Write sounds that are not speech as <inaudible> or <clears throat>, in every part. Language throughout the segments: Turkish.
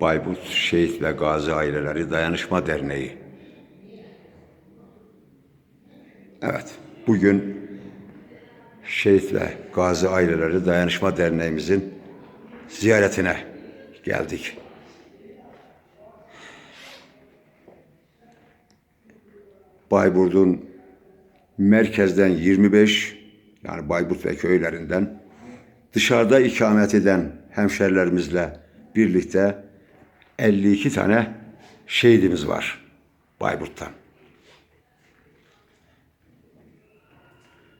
Bayburt Şehit ve Gazi Aileleri Dayanışma Derneği. Evet, bugün Şehit ve Gazi Aileleri Dayanışma Derneğimizin ziyaretine geldik. Bayburt'un merkezden 25 yani Bayburt ve köylerinden dışarıda ikamet eden hemşerilerimizle birlikte 52 tane şehidimiz var Bayburt'tan.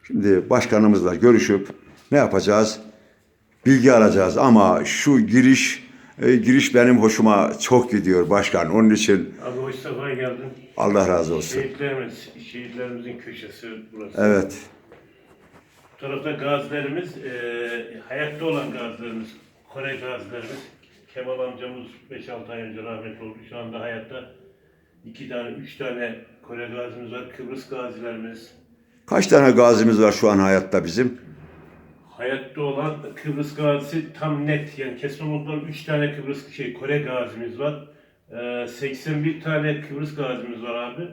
Şimdi başkanımızla görüşüp ne yapacağız? Bilgi alacağız ama şu giriş e, giriş benim hoşuma çok gidiyor başkan. Onun için Abi hoş sefa geldin. Allah razı olsun. Şehitlerimiz, şehitlerimizin köşesi burası. Evet. Bu tarafta gazilerimiz, eee hayatta olan gazilerimiz, Kore gazilerimiz. Kemal amcamız 5-6 ay önce rahmetli oldu. Şu anda hayatta iki tane, üç tane Kore gazimiz var. Kıbrıs gazilerimiz. Kaç tane gazimiz var şu an hayatta bizim? Hayatta olan Kıbrıs gazisi tam net. Yani kesin olmadan 3 tane Kıbrıs şey Kore gazimiz var. Eee 81 tane Kıbrıs gazimiz var abi.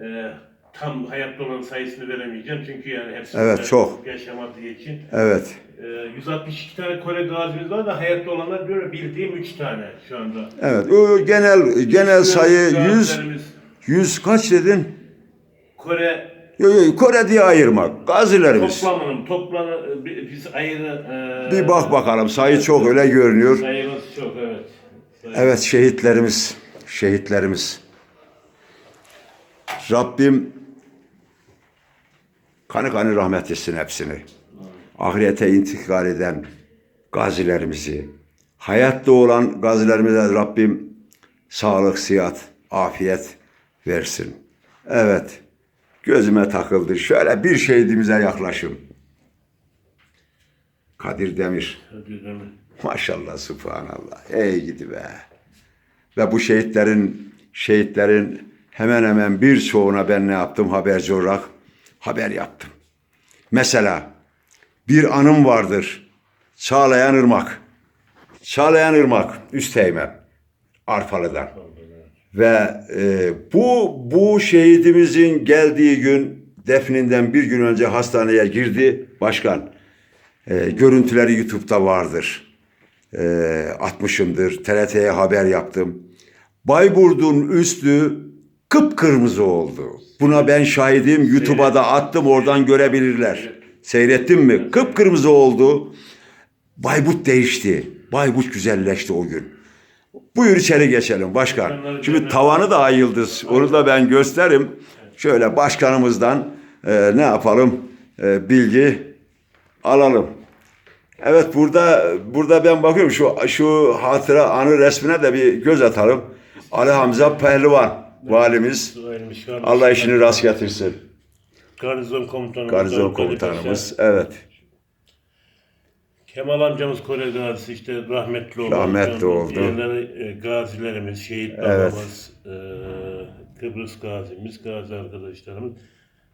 Eee tam hayatta olan sayısını veremeyeceğim çünkü yani hepsi Evet, çok. yaşamadığı için. Evet. Eee 162 tane Kore gazimiz var da hayatta olanlar böyle bildiğim 3 tane şu anda. Evet. O genel genel sayı 100 Gazilerimiz 100 kaç dedin? Kore Yok yok Kore diye ayırmak. Gazilerimiz. toplamının toplamı biz ayrı eee, Bir bak bakalım sayı çok öyle görünüyor. sayımız çok evet. Sayı- Evet şehitlerimiz, şehitlerimiz. Rabbim kanı kanı rahmet etsin hepsini. Ahirete intikal eden gazilerimizi, hayatta olan gazilerimize Rabbim sağlık, sıhhat, afiyet versin. Evet, gözüme takıldı. Şöyle bir şehidimize yaklaşım. Kadir Demir. Değil mi? Maşallah subhanallah. Ey gidi be. Ve bu şehitlerin şehitlerin hemen hemen birçoğuna ben ne yaptım haberci olarak haber yaptım. Mesela bir anım vardır. Çağlayan Irmak. Çağlayan Irmak Üsteğmen Arpalı'dan. Ve e, bu bu şehidimizin geldiği gün defninden bir gün önce hastaneye girdi başkan. E, görüntüleri YouTube'da vardır e, atmışımdır. TRT'ye haber yaptım. Bayburt'un üstü kıpkırmızı oldu. Buna ben şahidim. YouTube'a da attım. Oradan görebilirler. Seyrettin mi? Kıpkırmızı oldu. Bayburt değişti. Bayburt güzelleşti o gün. Buyur içeri geçelim başkan. Şimdi tavanı da ay yıldız. Onu da ben gösteririm. Şöyle başkanımızdan e, ne yapalım? E, bilgi alalım. Evet burada burada ben bakıyorum şu şu hatıra anı resmine de bir göz atalım. Ali Hamza Pehlivan valimiz. Allah işini rast getirsin. Garnizon komutanımız. Garnizon komutanımız. Evet. Kemal amcamız Kore gazisi işte rahmetli oldu. Rahmetli oldu. Diğerleri e, gazilerimiz, şehit Evet. babamız, e, Kıbrıs gazimiz, gazi arkadaşlarımız.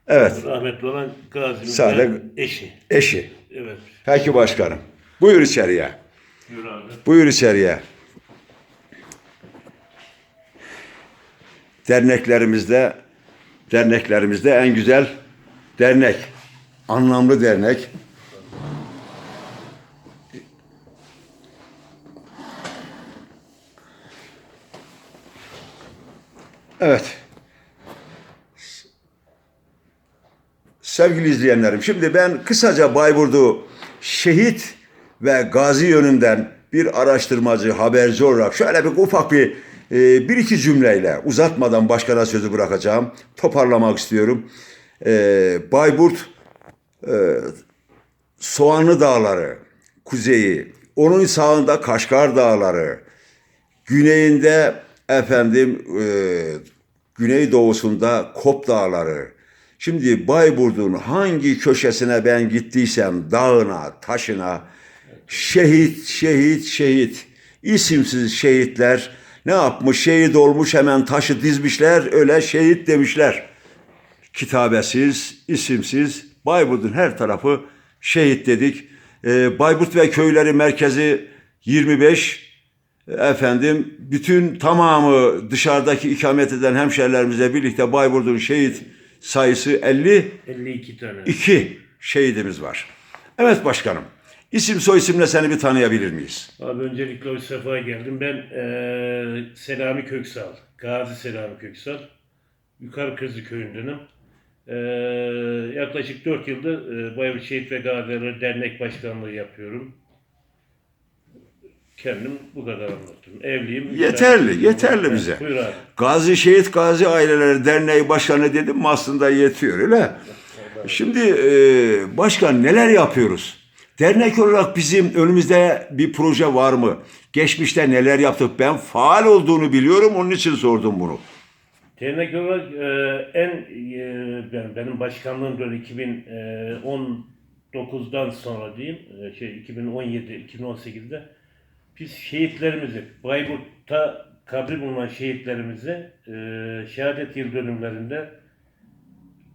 Evet. Rahmetli olan gazimizin Sadece- eşi. Eşi. Evet. Peki başkanım. Buyur içeriye. Yürü abi. Buyur içeriye. Derneklerimizde derneklerimizde en güzel dernek. Anlamlı dernek. Evet. Sevgili izleyenlerim, şimdi ben kısaca Bayburt'u şehit ve gazi yönünden bir araştırmacı, haberci olarak şöyle bir ufak bir e, bir iki cümleyle uzatmadan başkana sözü bırakacağım. Toparlamak istiyorum. E, Bayburt e, Soğanlı Dağları, kuzeyi, onun sağında Kaşgar Dağları, güneyinde efendim e, güneydoğusunda Kop Dağları. Şimdi Bayburt'un hangi köşesine ben gittiysem dağına, taşına şehit, şehit, şehit. isimsiz şehitler ne yapmış? Şehit olmuş hemen taşı dizmişler, öyle şehit demişler. Kitabesiz, isimsiz Bayburt'un her tarafı şehit dedik. Ee, Bayburt ve köyleri merkezi 25 efendim bütün tamamı dışarıdaki ikamet eden hemşerilerimizle birlikte Bayburt'un şehit sayısı 52 52 tane. şehidimiz var. Evet başkanım. İsim soy isimle seni bir tanıyabilir miyiz? Abi öncelikle hoş sefa geldim. Ben eee Selami Köksal. Gazi Selami Köksal. Yukarı Kızı köyündenim. Eee yaklaşık 4 yıldır eee Bayburт Şehit ve Gaziler Dernek Başkanlığı yapıyorum. Kendim bu kadar anlattım. Evliyim. Yeterli, tane- yeterli Evet, bize. Buyur abi. Gazi Şehit Gazi Aileleri Derneği Başkanı dedim aslında yetiyor öyle. Şimdi e, başkan neler yapıyoruz? Dernek olarak bizim önümüzde bir proje var mı? Geçmişte neler yaptık? Ben faal olduğunu biliyorum onun için sordum bunu. Dernek olarak e, en e, ben, benim başkanlığım böyle 2019'dan sonra diyeyim e, şey 2017 2018'de biz şehitlerimizi Bayburt'ta kabri bulunan şehitlerimizi e, şehadet yıl dönümlerinde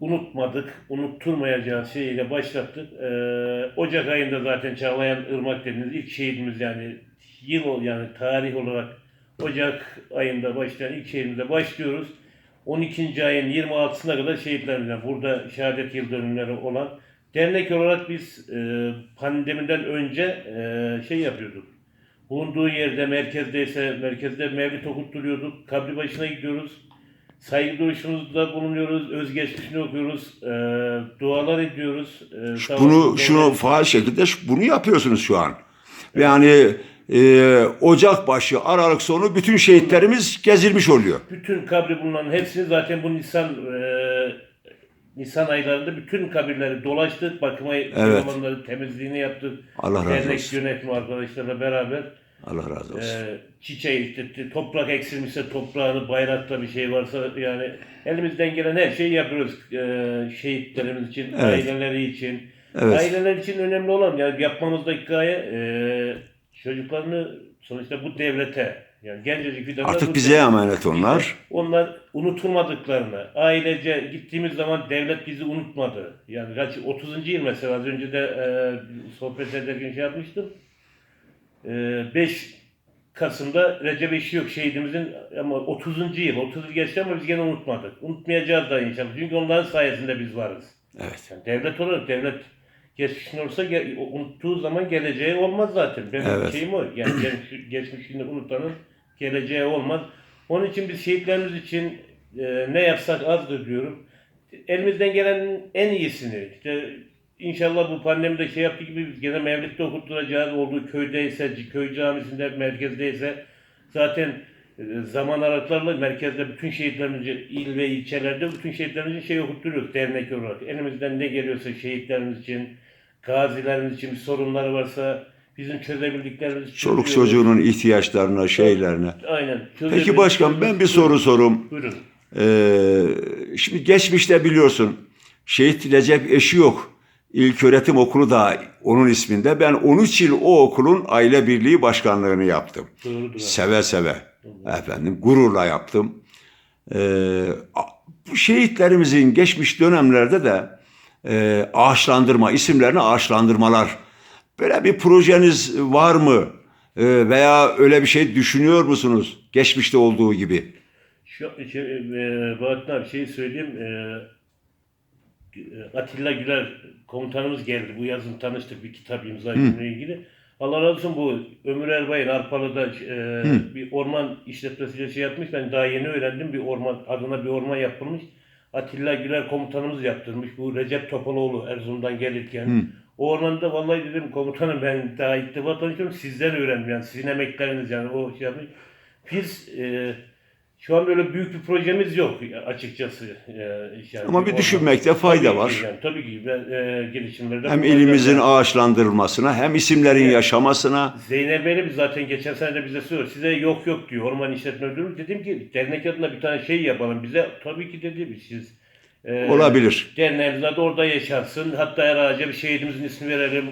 unutmadık, unutturmayacağız şeyiyle başlattık. E, Ocak ayında zaten Çağlayan Irmak dediğiniz ilk şehidimiz yani yıl yani tarih olarak Ocak ayında başlayan ilk şehidimize başlıyoruz. 12. ayın 26'sına kadar şehitlerimizden burada şehadet yıl dönümleri olan dernek olarak biz e, pandemiden önce e, şey yapıyorduk. Bulunduğu yerde merkezdeyse merkezde mevlid okutturuyorduk. Kabri başına gidiyoruz. Saygı duruşumuzda bulunuyoruz. Özgeçmişini okuyoruz. E, dualar ediyoruz. E, sağ Bunu şunu faal şekilde bunu yapıyorsunuz şu an. Yani e, Ocak başı Aralık sonu bütün şehitlerimiz gezilmiş oluyor. bütün kabri bulunan hepsini zaten bu Nisan e, Nisan aylarında bütün kabirleri dolaştık. Bakıma Evet. temizliğini yaptık. Allah razı Dernek olsun. yönetimi arkadaşlarla beraber Allah razı olsun. e, çiçeği işte toprak eksilmişse toprağını bayrakta bir şey varsa yani elimizden gelen her şeyi yapıyoruz e, şehitlerimiz için, Evet. aileleri için. Evet. Aileler için önemli olan yani yapmamızdaki gaye e, çocuklarını sonuçta bu devlete yani gencecik devlet Artık bize emanet onlar. onlar unutulmadıklarını, ailece gittiğimiz zaman devlet bizi unutmadı. Yani kaç 30. yıl mesela az önce de e, sohbet ederken şey yapmıştım. E, 5 Kasım'da Recep İşi yok şehidimizin ama 30. yıl, 30 yıl geçti ama biz gene unutmadık. Unutmayacağız da inşallah. Çünkü onların sayesinde biz varız. Evet. Yani devlet olarak devlet geçmişin olsa unuttuğu zaman geleceği olmaz zaten. Benim Evet. şeyim o. Yani <clears throat> geç- geçmişini unutanın geleceği olmaz. Onun için biz şehitlerimiz için e, ne yapsak azdır diyorum. Elimizden gelen en iyisini işte inşallah bu pandemide şey yaptığı gibi biz gene mevlütte okutturacağız. Olduğu köydeyse, köy camisinde, merkezdeyse zaten e, zaman aralıklarla merkezde bütün şehitlerimizi, il ve ilçelerde bütün şehitlerimizi şey okutturuyoruz dernek olarak. Elimizden ne geliyorsa şehitlerimiz için, gazilerimiz için bir sorunları varsa bizim çözebildiklerimiz için Çoluk çocuğunun ihtiyaçlarına, şeylerine. Aynen. Peki başkan ben bir soru sorum. Buyurun. Ee, şimdi geçmişte biliyorsun Şehit Recep eşi yok. İlköğretim okulu da onun isminde. Ben 13 yıl o okulun aile birliği başkanlığını yaptım. Seve seve. Efendim gururla yaptım. Ee, şehitlerimizin geçmiş dönemlerde de e, ağaçlandırma, isimlerini ağaçlandırmalar. Böyle bir projeniz var mı? Ee, veya öyle bir şey düşünüyor musunuz? Geçmişte olduğu gibi. Şu şey, e, Bahattin abi şeyi söyleyeyim. E, Atilla Güler komutanımız geldi. Bu yazın tanıştık bir kitap imza etmeye ilgili. Allah razı olsun bu Ömür Erbay'ın Arpalı'da e, bir orman işletmesiyle şey yapmış. Ben daha yeni öğrendim. Bir orman adına bir orman yapılmış. Atilla Güler komutanımız yaptırmış. Bu Recep Topaloğlu Erzurum'dan gelirken. O ormanda vallahi dedim komutanım ben daha ilk defa tanışıyorum. Sizden öğrendim yani sizin emekleriniz yani o şey yapmış. Biz e, şu an böyle büyük bir projemiz yok açıkçası. E, yani Ama bir düşünmekte fayda Tabii var. Ki, yani, tabii ki ben, e, gelişimlerde. Hem ilimizin ağaçlandırılmasına hem isimlerin yaşamasına. Zeynep Bey'le zaten geçen sene de bize söylüyor. Size yok yok diyor. Orman işletme ödülü. Dedim ki dernek adına bir tane şey yapalım. Bize tabii ki dedi siz e, Olabilir. Derneğimiz adı orada yaşarsın. Hatta her ağaca bir şehidimizin ismini verelim.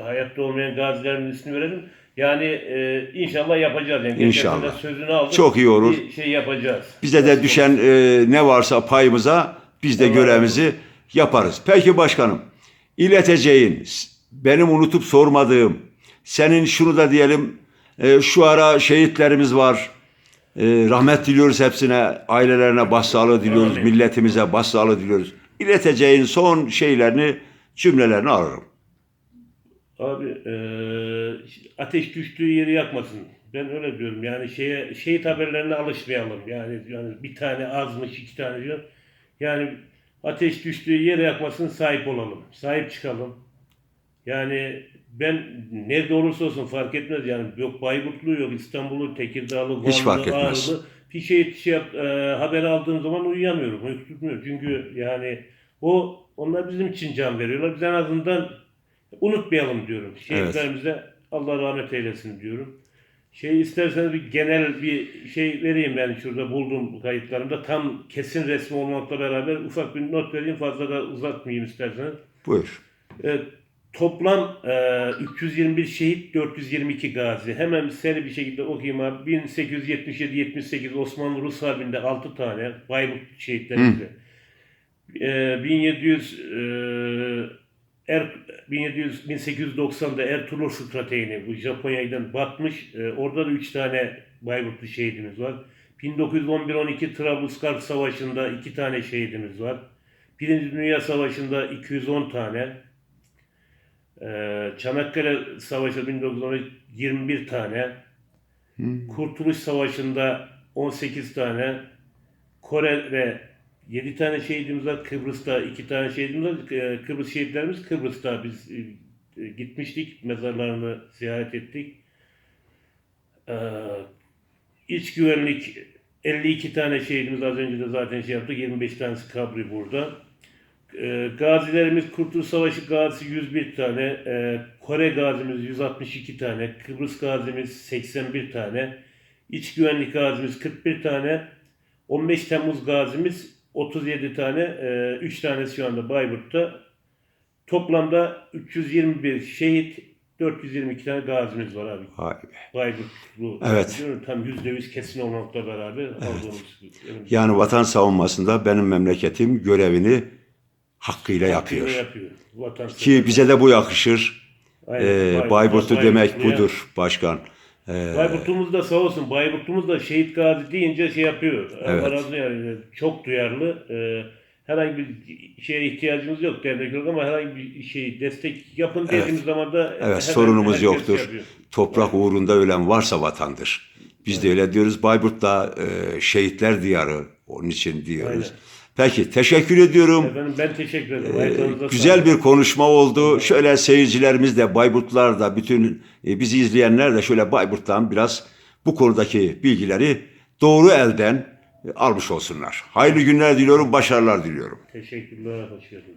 Hayatta olmayan gazilerimizin ismini verelim. Yani e, inşallah yapacağız. Yani İnşallah. sözünü aldık. Çok iyi olur. Bir şey yapacağız. Bize de düşen e, ne varsa payımıza biz de görevimizi yaparız. Peki başkanım, ileteceğin, benim unutup sormadığım, senin şunu da diyelim E, şu ara şehitlerimiz var. E, rahmet diliyoruz hepsine. Ailelerine başsağlığı diliyoruz. Amin. Milletimize başsağlığı diliyoruz. İleteceğin son şeylerini, cümlelerini alırım. Abi eee, ateş düştüğü yeri yakmasın. Ben öyle diyorum. Yani şeye şehit haberlerine alışmayalım. Yani yani bir tane azmış, iki tane diyor. Yani ateş düştüğü yere yakmasın, sahip olalım. Sahip çıkalım. Yani ben nerede olursa olsun fark etmez yani yok Bayburtlu yok İstanbul'u Tekirdağlı Vanlı. Ağrılı bir şey, şey yap- e, haber aldığım zaman uyuyamıyorum uyku tutmuyor çünkü yani o onlar bizim için can veriyorlar biz en azından unutmayalım diyorum şehitlerimize Allah rahmet eylesin diyorum. Şey isterseniz bir genel bir şey vereyim ben şurada bulduğum kayıtlarımda tam kesin resmi olmakla beraber ufak bir not vereyim fazla da uzatmayayım isterseniz. Buyur. Evet, toplam e, 321 şehit, 422 gazi. Hemen seri bir şekilde okuyayım abi. 1877-78 Osmanlı Rus Harbi'nde 6 tane Bayburt şehitlerimizde. E, 1700 e, er, 1700 1890'da Ertuğrul Strateğini bu Japonya'dan batmış. E, orada da 3 tane Bayburtlu şehidimiz var. 1911-12 Trablusgarp Savaşı'nda 2 tane şehidimiz var. Birinci Dünya Savaşı'nda 210 tane. Ee, Çanakkale Savaşı 1913 21 tane. Kurtuluş Savaşı'nda 18 tane. Kore'de 7 tane şehidimiz var. Kıbrıs'ta 2 tane şehidimiz var. Ee, Kıbrıs şehitlerimiz Kıbrıs'ta biz e, gitmiştik. Mezarlarını ziyaret ettik. Ee, iç güvenlik 52 tane şehidimiz az önce de zaten şey yaptık. 25 tanesi kabri burada. Ee, gazilerimiz Kurtuluş Savaşı gazisi 101 tane, ee, Kore gazimiz 162 tane, Kıbrıs gazimiz 81 tane, İç güvenlik gazimiz 41 tane, 15 Temmuz gazimiz 37 tane, 3 tanesi şu anda Bayburt'ta. Toplamda 321 şehit, 422 tane gazimiz var abi. Vay be. Bayburtlu. Evet. Tam %100 kesin olmakla beraber aldığımız. Yani vatan savunmasında benim memleketim görevini hakkıyla yapıyor. yapıyor. Vatan Ki bize de bu yakışır. Aynen. Ee, Bay- Bayburtlu Bay- demek budur başkan. Ee, Bayburt'umuz da sağ olsun. Bayburt'umuz da şehit gazi deyince şey yapıyor. Evet. Razı olsun yani. Çok duyarlı. Ee, herhangi bir şeye ihtiyacımız yok dernek yok ama herhangi bir şey destek yapın dediğimiz zaman da Evet sorunumuz herkes yoktur. yapıyor. Toprak uğrunda ölen varsa vatandır. Biz de öyle diyoruz. Bayburt da e, şehitler diyarı. Onun için diyoruz. Aynen. Peki teşekkür ediyorum. Efendim ben teşekkür ederim. Ee, Ayaklarınıza güzel sağlık. bir konuşma oldu. Şöyle seyircilerimiz de Bayburtlular da bütün e, bizi izleyenler de şöyle Bayburt'tan biraz bu konudaki bilgileri doğru elden e, almış olsunlar. Hayırlı günler diliyorum, başarılar diliyorum. Teşekkürler. Hoş geldiniz.